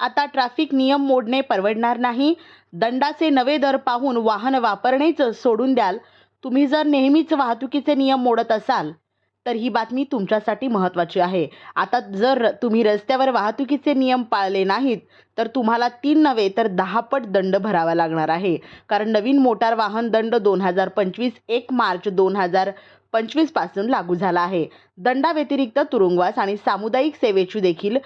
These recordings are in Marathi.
आता ट्रॅफिक नियम मोडणे परवडणार नाही. दंडाचे नवे दर पाहून वाहन वापरणेच सोडून द्याल. तुम्ही जर नेहमीच वाहतुकीचे नियम मोडत असाल तर ही बातमी तुमच्यासाठी महत्त्वाची आहे. आता जर तुम्ही रस्त्यावर वाहतुकीचे नियम पाळले नाहीत तर तुम्हाला तीन नव्हे तर दहापट दंड भरावा लागणार आहे. कारण नवीन मोटार वाहन दंड दोन हजार पंचवीस एक मार्च दोन हजार पंचवीसपासून लागू झाला आहे. दंडाव्यतिरिक्त तुरुंगवास आणि सामुदायिक सेवेची देखील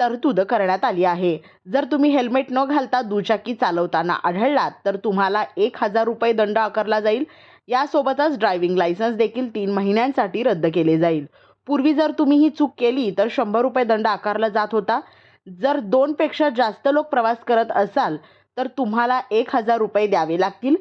तरतूद करण्यात आली आहे. जर तुम्ही हेल्मेट न घालता दुचाकी चालवताना आढळलात तर तुम्हाला एक हजार रुपये दंड आकारला जाईल. यासोबतच ड्रायव्हिंग लायसन्स देखील तीन महिन्यांसाठी रद्द केले जाईल. पूर्वी जर तुम्ही ही चूक केली तर शंभर रुपये दंड आकारला जात होता. जर दोनपेक्षा जास्त लोक प्रवास करत असाल तर तुम्हाला एक हजार रुपये द्यावे लागतील.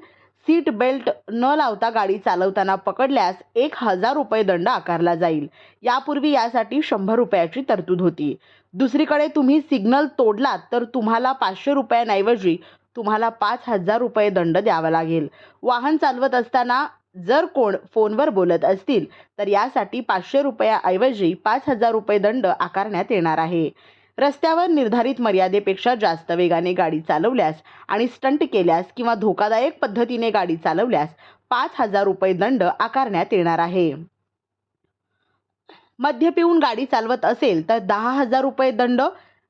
सीट बेल्ट न लावता गाडी चालवताना पकडल्यास एक हजार रुपये दंड आकारला जाईल. यापूर्वी यासाठी शंभर रुपयाची तरतूद होती. दुसरीकडे तुम्ही सिग्नल तोडलात तर तुम्हाला पाचशे रुपयांऐवजी तुम्हाला पाच हजार रुपये दंड द्यावा लागेल. वाहन चालवत असताना जर कोण फोनवर बोलत असतील तर यासाठी पाचशे रुपयाऐवजी पाच हजार रुपये दंड आकारण्यात येणार आहे. रस्त्यावर निर्धारित मर्यादेपेक्षा जास्त वेगाने गाडी चालवल्यास आणि स्टंट केल्यास किंवा धोकादायक पद्धतीने गाडी चालवल्यास पाच हजार रुपये दंड आकारण्यात येणार आहे. मद्य पिऊन गाडी चालवत असेल तर दहा हजार रुपये दंड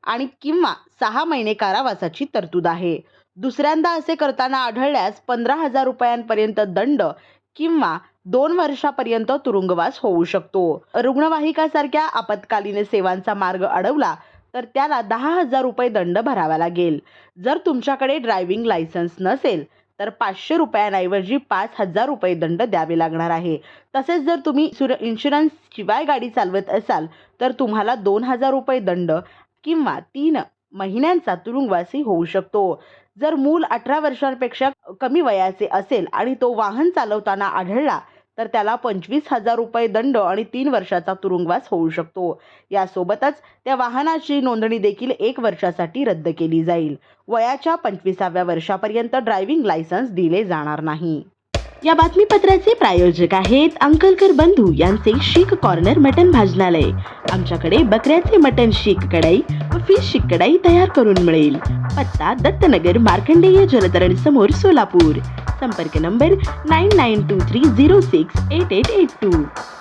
आणि किंवा सहा महिने कारावासाची तरतूद आहे. दुसऱ्यांदा असे करताना आढळल्यास पंधरा हजार रुपयांपर्यंत दंड किंवा दोन वर्षापर्यंत तुरुंगवास होऊ शकतो. रुग्णवाहिकासारख्या आपत्कालीन सेवांचा मार्ग अडवला तर त्याला दहा हजार रुपये दंड भरावा लागेल. जर तुमच्याकडे ड्रायव्हिंग लायसन्स नसेल तर पाचशे रुपयांऐवजी पाच हजार रुपये दंड द्यावे लागणार आहे. तसेच जर तुम्ही सुर इन्शुरन्स शिवाय गाडी चालवत असाल तर तुम्हाला दोन हजार रुपये दंड किंवा तीन महिन्यांचा तुरुंगवासी होऊ शकतो. जर मूल अठरा वर्षांपेक्षा कमी वयाचे असेल आणि तो वाहन चालवताना आढळला तर त्याला पंचवीस हजार रुपये दंड आणि तीन वर्षाचा तुरुंगवास होऊ शकतो. यासोबतच त्या वाहनाची नोंदणी देखील एक वर्षासाठी रद्द केली जाईल. वयाच्या पंचवीसाव्या वर्षापर्यंत ड्रायव्हिंग लायसन्स दिले जाणार नाही. या बातमीपत्राचे प्रायोजक आहेत अंकलकर बंधू यांचे शीख कॉर्नर मटन भाजनालय. आमच्याकडे बकऱ्याचे मटन शीख कढाई व फिश शीख कढाई तयार करून मिळेल. पत्ता दत्तनगर मार्कंडेय जलतरण समोर सोलापूर. संपर्क number nine nine two three zero six eight eight eight two.